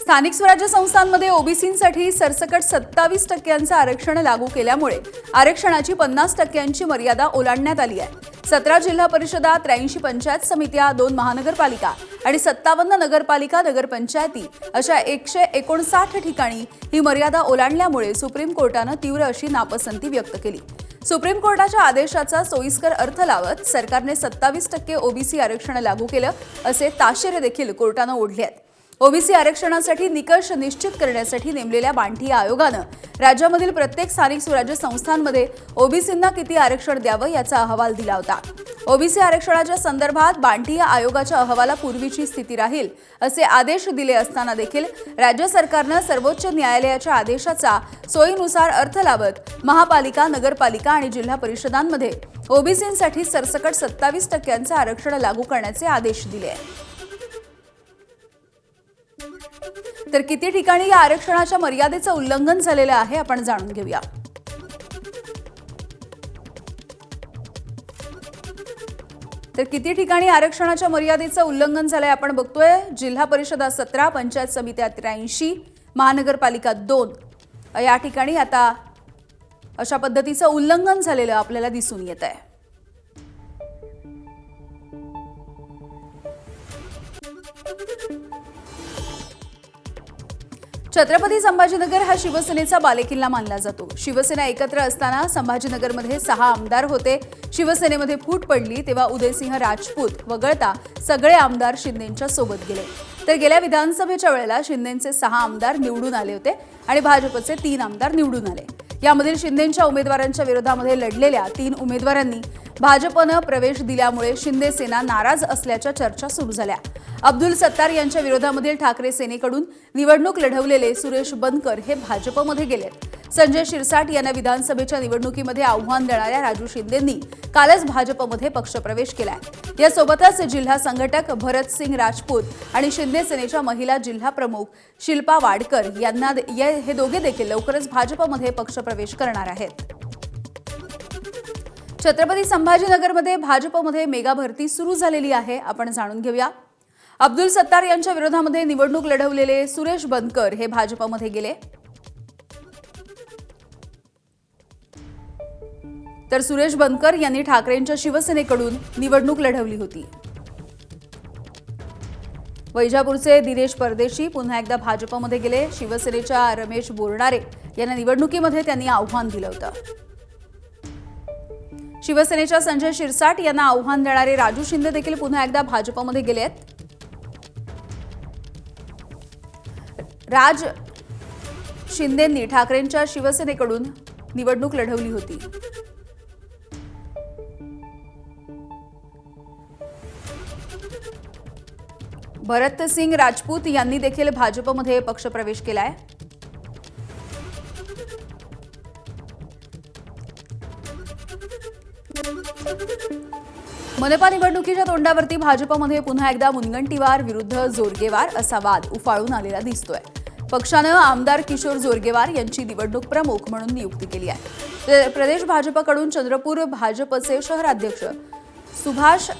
स्थानिक स्वराज्य संस्थांमध्ये ओबीसींसाठी सरसकट सत्तावीस टक्क्यांचं आरक्षण लागू केल्यामुळे आरक्षणाची पन्नास टक्क्यांची मर्यादा ओलांडण्यात आली आहे. सतरा जिल्हा परिषदा त्र्याऐंशी पंचायत समित्या दोन महानगरपालिका आणि सत्तावन्न नगरपालिका नगरपंचायती अशा एकशे एकोणसाठ ठिकाणी ही मर्यादा ओलांडल्यामुळे सुप्रीम कोर्टानं तीव्र अशी नापसंती व्यक्त केली. सुप्रीम कोर्टाच्या आदेशाचा सोयीस्कर अर्थ लावत सरकारने सत्तावीस टक्के ओबीसी आरक्षण लागू केलं असे ताशेरे देखील कोर्टानं ओढले आहेत. ओबीसी आरक्षणासाठी निकष निश्चित करण्यासाठी नेमलेल्या बांठी आयोगानं राज्यामधील प्रत्येक स्थानिक स्वराज्य संस्थांमध्ये ओबीसींना किती आरक्षण द्यावं याचा अहवाल दिला होता. ओबीसी आरक्षणाच्या संदर्भात बांठी आयोगाच्या अहवालापूर्वीची स्थिती राहील असे आदेश दिले असताना देखील राज्य सरकारनं सर्वोच्च न्यायालयाच्या आदेशाचा सोयीनुसार अर्थ लावत महापालिका नगरपालिका आणि जिल्हा परिषदांमध्ये ओबीसींसाठी सरसकट सत्तावीस टक्क्यांचं आरक्षण लागू करण्याचे आदेश दिले तर किती ठिकाणी या आरक्षणाच्या मर्यादेचं उल्लंघन झालेलं आहे आपण जाणून घेऊया. तर किती ठिकाणी आरक्षणाच्या मर्यादेचं उल्लंघन झालंय आपण बघतोय. जिल्हा परिषदा सतरा पंचायत समित्या त्र्याऐंशी महानगरपालिका दोन. या ठिकाणी आता अशा पद्धतीचं उल्लंघन झालेलं आपल्याला दिसून येत आहे छत्रपती संभाजीनगर हा शिवसेनेचा बालेकिल्ला मानला जातो. शिवसेना एकत्र असताना संभाजीनगरमध्ये सहा आमदार होते. शिवसेनेमध्ये फूट पडली तेव्हा उदयसिंह राजपूत वगळता सगळे आमदार शिंदेंच्या सोबत गेले. तर गेल्या विधानसभेच्या वेळेला शिंदेंचे सहा आमदार निवडून आले होते आणि भाजपचे तीन आमदार निवडून आले. यामधील शिंदेच्या उमेदवारांच्या विरोधामध्ये लढलेल्या तीन उमेदवारांनी भाजपनं प्रवेश दिल्यामुळे शिंदे सेना नाराज असल्याच्या चर्चा सुरू झाल्या. अब्दुल सत्तार यांच्या विरोधामधील ठाकरे सेनेकडून निवडणूक लढवलेले सुरेश बनकर हे भाजपमध्ये गेले. संजय शिरसाट यांना विधानसभेच्या निवडणुकीमध्ये आव्हान देणाऱ्या राजू शिंदेंनी कालच भाजपमध्ये पक्षप्रवेश केलाय. यासोबतच जिल्हा संघटक भरत सिंग राजपूत आणि शिंदे सेनेच्या महिला जिल्हा प्रमुख शिल्पा वाडकर यांना ये- हे दोघे देखील लवकरच भाजपमध्ये पक्षप्रवेश करणार आहेत. छत्रपती संभाजीनगरमध्ये भाजपमध्ये मेगा भरती सुरू झालेली आहे. आपण जाणून घेऊया. अब्दुल सत्तार यांच्या विरोधामध्ये निवडणूक लढवलेले सुरेश बनकर हे भाजपमध्ये गेले. तर सुरेश बनकर यांनी ठाकरेंच्या शिवसेनेकडून निवडणूक लढवली होती. वैजापूरचे दिनेश परदेशी पुन्हा एकदा भाजपमध्ये गेले. शिवसेनेच्या रमेश बोरणारे यांना निवडणुकीमध्ये त्यांनी आव्हान दिलं होतं. शिवसेनेच्या संजय शिरसाट यांना आव्हान देणारे राजू शिंदे देखील पुन्हा एकदा भाजपमध्ये गेले आहेत राज शिंदेंनी ठाकरेंच्या शिवसेनेकडून निवडणूक लढवली होती. भरत सिंग राजपूत यांनी देखील भाजपमध्ये पक्षप्रवेश केलाय. मनपा निवडणुकीच्या तोंडावरती भाजपमध्ये पुन्हा एकदा मुनगंटीवार विरुद्ध जोरगेवार असा वाद उफाळून आलेला दिसतोय. पक्षानं आमदार किशोर जोरगेवार यांची निवडणूक प्रमुख म्हणून नियुक्ती केली आहे. प्र- प्रदेश भाजपकडून चंद्रपूर भाजपचे शहराध्यक्ष सुभाष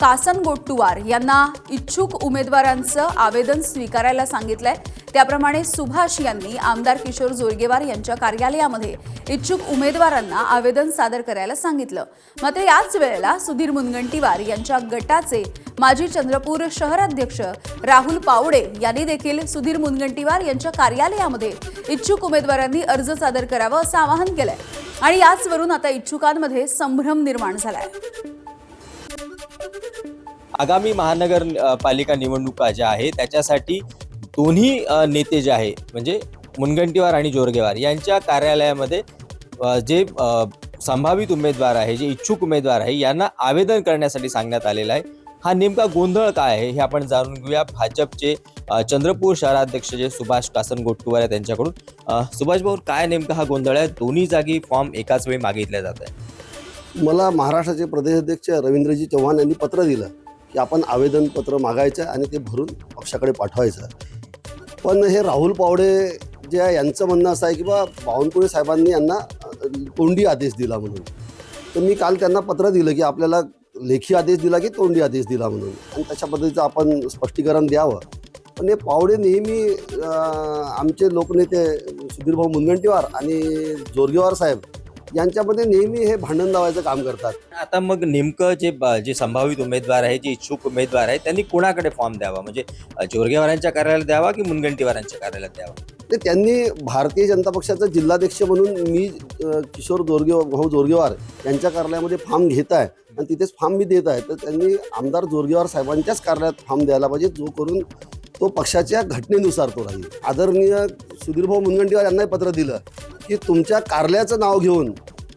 कासनगोट्टुवार यांना इच्छुक उमेदवारांचं आवेदन स्वीकारायला सांगितलंय. त्याप्रमाणे सुभाष यांनी आमदार किशोर जोरगेवार यांच्या कार्यालयामध्ये इच्छुक उमेदवारांना आवेदन सादर करायला सांगितलं. मात्र याच वेळेला सुधीर मुनगंटीवार यांच्या गटाचे माजी चंद्रपूर शहराध्यक्ष राहुल पावडे यांनी देखील सुधीर मुनगंटीवार यांच्या कार्यालयामध्ये इच्छुक उमेदवारांनी अर्ज सादर करावं असं आवाहन केलंय. आणि याचवरून आता इच्छुकांमध्ये संभ्रम निर्माण झालाय. आगामी महानगर पालिका निवडणुका ज्या आहे त्याच्यासाठी दोन्ही नेते जे आहे म्हणजे मुनगंटीवार आणि जोरगेवार यांच्या कार्यालयामध्ये जे संभावित उमेदवार आहे जे इच्छुक उमेदवार आहे यांना आवेदन करण्यासाठी सांगण्यात आलेलं आहे. हा नेमका गोंधळ काय आहे हे आपण जाणून घेऊया. भाजपचे चंद्रपूर शहराध्यक्ष जे सुभाष कासन गोटकुवार आहे त्यांच्याकडून. सुभाष भाऊ काय नेमका हा गोंधळ आहे? दोन्ही जागी फॉर्म एकाच वेळी मागितल्या जात आहे मला महाराष्ट्राचे प्रदेशाध्यक्ष रवींद्रजी चव्हाण यांनी पत्र दिलं की आपण आवेदनपत्र मागायचं आणि ते भरून पक्षाकडे पाठवायचं पण हे राहुल पावडे जे आहे यांचं म्हणणं असं आहे की बा बावनकुळे साहेबांनी यांना तोंडी आदेश दिला म्हणून. तर मी काल त्यांना पत्र दिलं की आपल्याला लेखी आदेश दिला की तोंडी आदेश दिला म्हणून. आणि तशा पद्धतीचं आपण स्पष्टीकरण द्यावं. पण हे पावडे नेहमी आमचे लोकनेते सुधीरभाऊ मुनगंटीवार आणि जोरगेवार साहेब यांच्यामध्ये नेहमी हे भांडण लावायचं काम करतात. आता मग नेमकं जे ब- जे संभावित उमेदवार आहे जे इच्छुक उमेदवार आहे त्यांनी कोणाकडे फॉर्म द्यावा? म्हणजे अ, जोरगेवारांच्या कार्यालयात द्यावा की मुनगंटीवारांच्या कार्यालयात द्यावा? ते त्यांनी भारतीय जनता पक्षाचा जिल्हाध्यक्ष म्हणून मी अं, किशोर जोरगे भाऊ जोरगेवार यांच्या कार्यालयामध्ये फॉर्म घेत आहे आणि तिथेच फॉर्म मी देत आहे. तर त्यांनी आमदार जोरगेवार साहेबांच्याच कार्यालयात फॉर्म द्यायला पाहिजे जो करून तो पक्षाच्या घटनेनुसार तो राहील. आदरणीय सुधीरभाऊ मुनगंटीवार यांनाही पत्र दिलं की तुमच्या कार्यालयाचं नाव घेऊन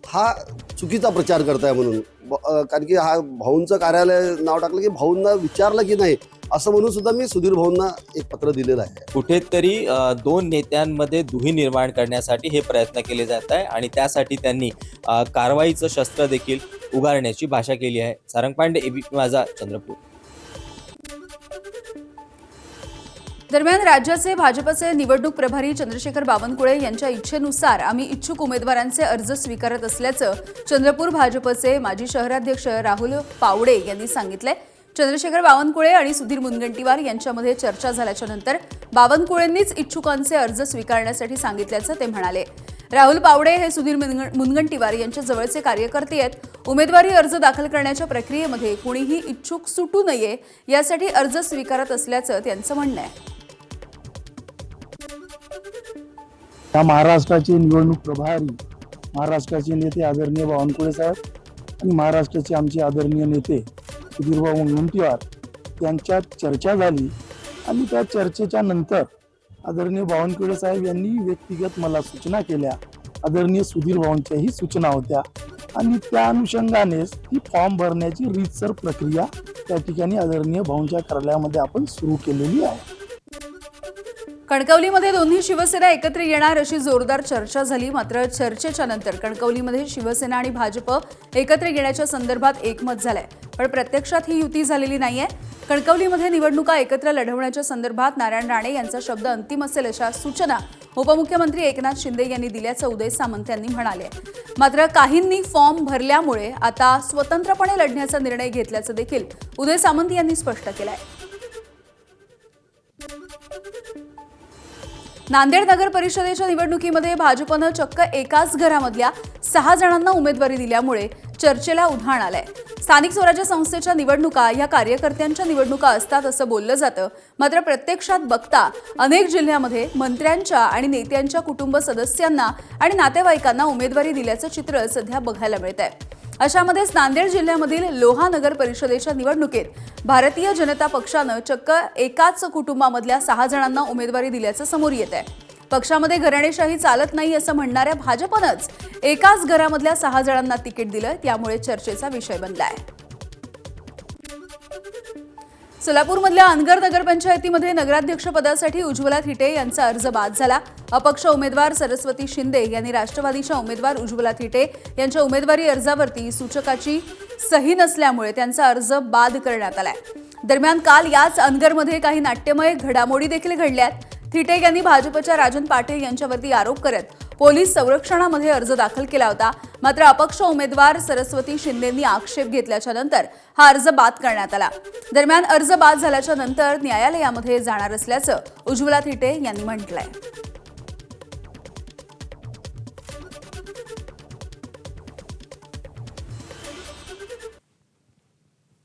हा चुकीचा प्रचार करताय म्हणून. कारण की हा भाऊंचं कार्यालय नाव टाकलं की भाऊंना विचारलं की नाही असं म्हणून सुद्धा मी सुधीर भाऊंना एक पत्र दिलेलं आहे. कुठेतरी दोन नेत्यांमध्ये दुही निर्माण करण्यासाठी हे प्रयत्न केले जात आहे आणि त्यासाठी त्यांनी कारवाईचं शस्त्र देखील उगारण्याची भाषा केली आहे. सारंग पांडे एबी माझा चंद्रपूर. दरम्यान राज्याचे भाजपचे निवडणूक प्रभारी चंद्रशेखर बावनकुळे यांच्या इच्छेनुसार आम्ही इच्छुक उमेदवारांचे अर्ज स्वीकारत असल्याचं चंद्रपूर भाजपचे माजी शहराध्यक्ष राहुल पावडे यांनी सांगितलंय. चंद्रशेखर बावनकुळे आणि सुधीर मुनगंटीवार यांच्यामध्ये चर्चा झाल्याच्यानंतर बावनकुळेंनीच इच्छुकांचे अर्ज स्वीकारण्यासाठी सांगितल्याचं ते म्हणाले. राहुल पावडे हे सुधीर मुनगंटीवार यांच्या जवळचे कार्यकर्ते आहेत. उमेदवारी अर्ज दाखल करण्याच्या प्रक्रियेमध्ये कुणीही इच्छुक सुटू नये यासाठी अर्ज स्वीकारत असल्याचं त्यांचं म्हणणं आहे. या महाराष्ट्राचे निवडणूक प्रभारी महाराष्ट्राचे नेते आदरणीय बावनकुळे साहेब आणि महाराष्ट्राचे आमचे आदरणीय नेते सुधीरभाऊ मुनगंटीवार यांच्यात चर्चा झाली. आणि त्या चर्चेच्या नंतर आदरणीय बावनकुळे साहेब यांनी व्यक्तिगत मला सूचना केल्या. आदरणीय सुधीर भाऊंच्याही सूचना होत्या. आणि त्या अनुषंगानेच ही फॉर्म भरण्याची रीतसर प्रक्रिया त्या ठिकाणी आदरणीय भाऊंच्या कार्यालयामध्ये आपण सुरू केलेली आहे. कणकवलीमध्ये दोन्ही शिवसेना एकत्र येणार अशी जोरदार चर्चा झाली. मात्र चर्चेच्या नंतर कणकवलीमध्ये शिवसेना आणि भाजप एकत्र येण्याच्या संदर्भात एकमत झालंय. पण प्रत्यक्षात ही युती झालेली नाहीये. कणकवलीमध्ये निवडणुका एकत्र लढवण्याच्या संदर्भात नारायण राणे यांचा शब्द अंतिम असेल अशा सूचना उपमुख्यमंत्री एकनाथ शिंदे यांनी दिल्याचं उदय सामंत यांनी म्हणाले. मात्र काहींनी फॉर्म भरल्यामुळे आता स्वतंत्रपणे लढण्याचा निर्णय घेतल्याचं देखील उदय सामंत यांनी स्पष्ट केलंय. नांदेड नगर परिषदेच्या निवडणुकीमध्ये भाजपनं चक्क एकाच घरामधल्या सहा जणांना उमेदवारी दिल्यामुळे चर्चेला उधाण आलंय. स्थानिक स्वराज्य संस्थेच्या निवडणुका या कार्यकर्त्यांच्या निवडणुका असतात असं बोललं जातं. मात्र प्रत्यक्षात बघता अनेक जिल्ह्यामध्ये मंत्र्यांच्या आणि नेत्यांच्या कुटुंब सदस्यांना आणि नातेवाईकांना उमेदवारी दिल्याचं चित्र सध्या बघायला मिळत आहे अशामध्येच नांदेड जिल्ह्यामधील लोहा नगर परिषदेच्या निवडणुकीत भारतीय जनता पक्षानं चक्क एकाच कुटुंबामधल्या सहा जणांना उमेदवारी दिल्याचं समोर येत आहे पक्षामध्ये घराणेशाही चालत नाही असं म्हणणाऱ्या भाजपनंच एकाच घरामधल्या सहा जणांना तिकीट दिलं त्यामुळे चर्चेचा विषय बनलाय. सोलापूरमधल्या अनगर नगरपंचायतीमध्ये नगराध्यक्ष पदासाठी उज्ज्वला थिटे यांचा अर्ज बाद झाला. अपक्ष उमेदवार सरस्वती शिंदे यांनी राष्ट्रवादीच्या उमेदवार उज्ज्वला थिटे यांच्या उमेदवारी अर्जावरती सूचकाची सही नसल्यामुळे त्यांचा अर्ज बाद करण्यात आलाय. दरम्यान काल याच अनगरमध्ये काही नाट्यमय घडामोडी देखील घडल्यात. थिटे यांनी भाजपच्या राजन पाटील यांच्यावरती आरोप करत पोलीस संरक्षणामध्ये अर्ज दाखल केला होता. मात्र अपक्ष उमेदवार सरस्वती शिंदेंनी आक्षेप घेतल्याच्या नंतर हा अर्ज बाद करण्यात आला. दरम्यान अर्ज बाद झाल्याच्यानंतर न्यायालयामध्ये जाणार असल्याचं उज्ज्वला थिटे यांनी म्हटलंय.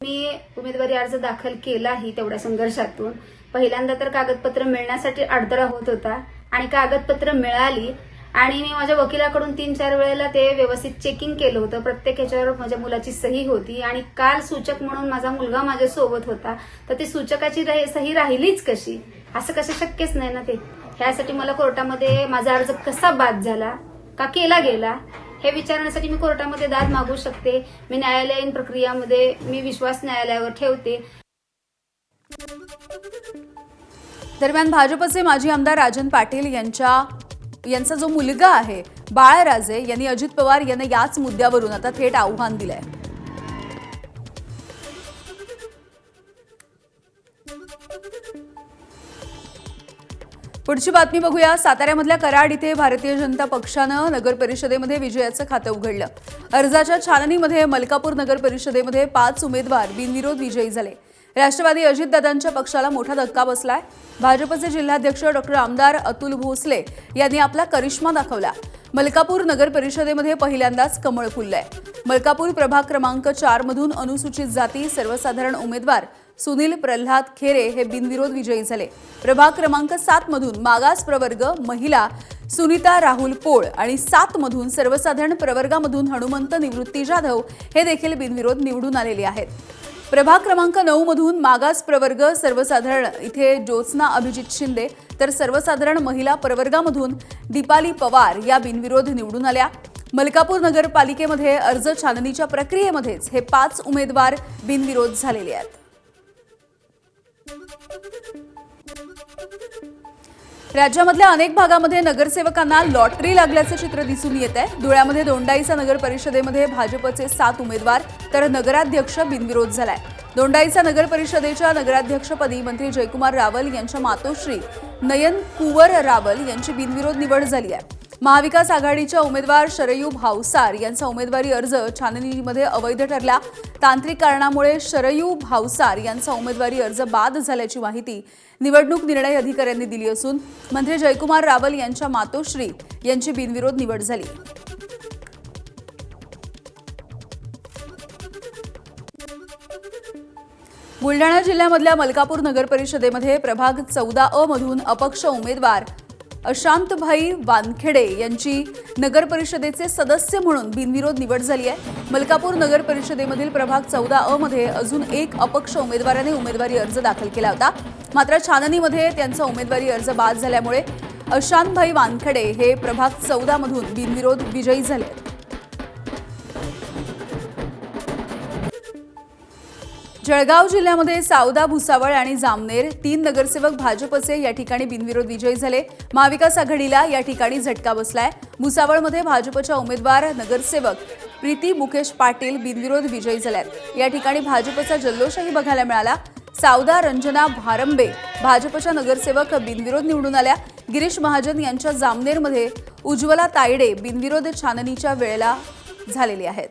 मी उमेदवारी अर्ज दाखल केलाही तेवढ्या संघर्षातून. पहिल्यांदा तर कागदपत्र मिळण्यासाठी अडथळा होत होता आणि कागदपत्र मिळाली आणि मी माझ्या वकिलाकडून तीन चार वेळेला ते व्यवस्थित चेकिंग केलं होतं. प्रत्येक ह्याच्यावर माझ्या मुलाची सही होती. आणि काल सूचक म्हणून माझा मुलगा माझ्या सोबत होता. तर ती सूचकाची सही राहिलीच कशी? असं कसं शक्यच नाही ना ते. ह्यासाठी मला कोर्टामध्ये माझा अर्ज कसा बाद झाला? का केला गेला? हे विचारण्यासाठी मी कोर्टामध्ये दाद मागू शकते. मी न्यायालयीन प्रक्रियामध्ये मी विश्वास न्यायालयावर ठेवते. दरम्यान भाजपचे माजी आमदार राजन पाटील यांच्या यांचा जो मुलगा आहे बाळराजे यांनी अजित पवार यांना याच मुद्द्यावरून आता थेट आव्हान दिलंय. पुढची बातमी बघूया. साताऱ्यामधल्या कराड इथे भारतीय जनता पक्षानं नगर परिषदेमध्ये विजयाचं खातं उघडलं. अर्जाच्या छाननीमध्ये मलकापूर नगर परिषदेमध्ये पाच उमेदवार बिनविरोध विजयी झाले. राष्ट्रवादी अजितदादांच्या पक्षाला मोठा धक्का बसलाय. भाजपचे जिल्हाध्यक्ष डॉक्टर आमदार अतुल भोसले यांनी आपला करिश्मा दाखवला. मलकापूर नगर परिषदेमध्ये पहिल्यांदाच कमळ फुललंय. मलकापूर प्रभाग क्रमांक चार मधून अनुसूचित जाती सर्वसाधारण उमेदवार सुनील प्रल्हाद खेरे हे बिनविरोध विजयी झाले. प्रभाग क्रमांक सात मधून मागास प्रवर्ग महिला सुनीता राहुल पोळ आणि सात मधून सर्वसाधारण प्रवर्गामधून हनुमंत निवृत्ती जाधव हे देखील बिनविरोध निवडून आलेले आहेत. प्रभाग क्रमांक नऊ मधून मागास प्रवर्ग सर्वसाधारण इथे ज्योत्स्ना अभिजित शिंदे तर सर्वसाधारण महिला प्रवर्गामधून दीपाली पवार या बिनविरोध निवडून आल्या. मलकापूर नगरपालिकेमध्ये अर्ज छाननीच्या प्रक्रियेमध्येच हे पाच उमेदवार बिनविरोध झालेले आहेत. राज्यामधल्या अनेक भागामध्ये नगरसेवकांना लॉटरी लागल्याचं चित्र दिसून येत आहे. धुळ्यामध्ये दोंडाईचा नगर परिषदेमध्ये भाजपचे सात उमेदवार तर नगराध्यक्ष बिनविरोध झालाय. दोंडाईचा नगर परिषदेच्या नगराध्यक्षपदी मंत्री जयकुमार रावल यांच्या मातोश्री नयन कुवर रावल यांची बिनविरोध निवड झाली आहे. महाविकास आघाडीच्या उमेदवार शरयू भावसार यांचा उमेदवारी अर्ज छाननीमध्ये अवैध ठरला. तांत्रिक कारणामुळे शरयू भावसार यांचा उमेदवारी अर्ज बाद झाल्याची माहिती निवडणूक निर्णय अधिकाऱ्यांनी दिली असून मंत्री जयकुमार रावल यांच्या मातोश्री यांची बिनविरोध निवड झाली. बुलढाणा जिल्ह्यामधल्या मलकापूर नगर परिषदेमध्ये प्रभाग चौदा अ मधून अपक्ष उमेदवार अशांतभाई वानखेडे यांची नगर परिषदेचे सदस्य म्हणून बिनविरोध निवड झाली आहे. मलकापूर नगर परिषदेमधील प्रभाग चौदा अ मध्ये अजून एक अपक्ष उमेदवाराने उमेदवारी अर्ज दाखल केला होता. मात्र छाननीमध्ये त्यांचा उमेदवारी अर्ज बाद झाल्यामुळे अशांतभाई वानखेडे हे प्रभाग चौदा मधून बिनविरोध विजयी झाले जळगाव जिल्ह्यामध्ये सावदा भुसावळ आणि जामनेर तीन नगरसेवक भाजपचे या ठिकाणी बिनविरोध विजयी झाले. महाविकास आघाडीला या ठिकाणी झटका बसलाय. भुसावळमध्ये भाजपच्या उमेदवार नगरसेवक प्रीती मुकेश पाटील बिनविरोध विजयी झाल्यात. या ठिकाणी भाजपचा जल्लोषही बघायला मिळाला. सावदा रंजना भारंबे भाजपच्या नगरसेवक बिनविरोध निवडून आल्या. गिरीश महाजन यांच्या जामनेरमध्ये उज्ज्वला तायडे बिनविरोध छाननीच्या वेळेला झालेली आहेत.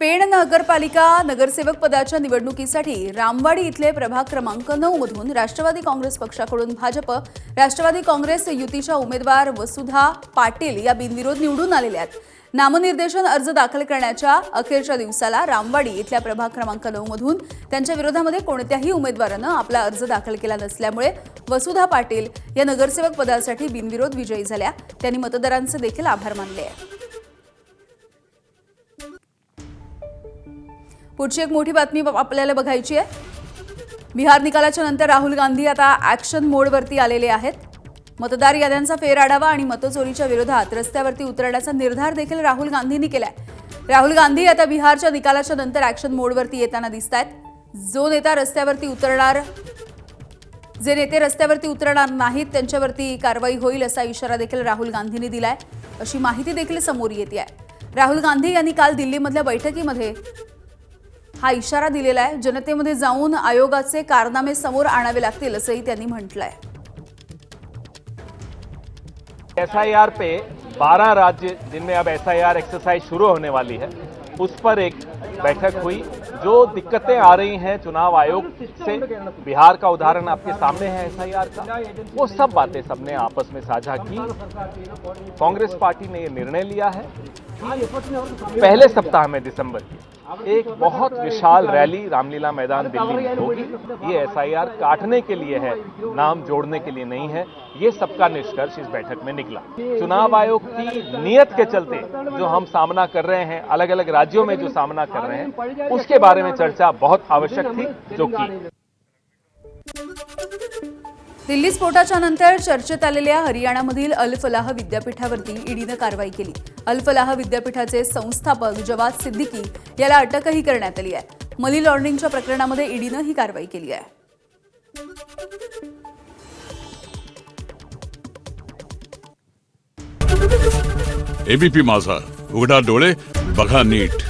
पेण नगरपालिका नगरसेवक पदाच्या निवडणुकीसाठी रामवाडी इथले प्रभाग क्रमांक नऊ मधून राष्ट्रवादी काँग्रेस पक्षाकडून भाजप राष्ट्रवादी काँग्रेस युतीच्या उमेदवार वसुधा पाटील या बिनविरोध निवडून आलेल्या आहेत. नामनिर्देशन अर्ज दाखल करण्याच्या अखेरच्या दिवसाला रामवाडी इथल्या प्रभाग क्रमांक नऊ मधून त्यांच्या विरोधामध्ये कोणत्याही उमेदवारानं आपला अर्ज दाखल केला नसल्यामुळे वसुधा पाटील या नगरसेवक पदासाठी बिनविरोध विजयी झाल्या. त्यांनी मतदारांचे देखील आभार मानले आहेत. पुढची एक मोठी बातमी आपल्याला बघायची आहे. बिहार निकालाच्या नंतर राहुल गांधी आता ॲक्शन मोडवरती आलेले आहेत. मतदार याद्यांचा फेरआढावा आणि मतचोरीच्या विरोधात रस्त्यावरती उतरण्याचा निर्धार देखील राहुल गांधींनी केलाय. राहुल गांधी आता बिहारच्या निकालाच्या नंतर ॲक्शन मोडवरती येताना दिसत आहेत जो नेता रस्त्यावरती उतरणार जे नेते रस्त्यावरती उतरणार नाहीत त्यांच्यावरती कारवाई होईल असा इशारा देखील राहुल गांधींनी दिलाय. अशी माहिती देखील समोर येते आहे. राहुल गांधी यांनी काल दिल्लीमधल्या बैठकीमध्ये हा इशारा दिलेला आहे. जनतेमध्ये जाऊन आयोगाचे कारनामे समोर आणावे लागतील असंही त्यांनी म्हटलंय. एसआईआर पे 12 राज्य जिनमें अब एस आई आर एक्सरसाइज शुरू होने वाली है। उस पर एक बैठक हुई। जो दिक्कतें आ रही हैं चुनाव आयोग से बिहार का उदाहरण आपके सामने है एसआईआर का। वो सब बातें सबने आपस में साझा की। कांग्रेस पार्टी ने ये निर्णय लिया है। पहले सप्ताह में दिसंबर की। एक बहुत विशाल रैली रामलीला मैदान दिल्ली में होगी। ये एसआईआर काटने के लिए है नाम जोड़ने के लिए नहीं है। ये सबका निष्कर्ष इस बैठक में निकला। चुनाव आयोग की नियत के चलते जो हम सामना कर रहे हैं अलग अलग राज्यों में जो सामना कर रहे हैं उसके बारे में चर्चा बहुत आवश्यक थी जो की दिल्ली स्फोटाच्या नंतर चर्चेत आलेल्या हरियाणामधील अल फलाह विद्यापीठावरती ईडीनं कारवाई केली. अल फलाह विद्यापीठाचे संस्थापक जवाद सिद्दीकी याला अटकही करण्यात आली आहे. मनी लॉन्ड्रिंगच्या प्रकरणामध्ये ईडीनं ही कारवाई केली आहे. एबीपी माझा. उघडा डोळे बघा नीट.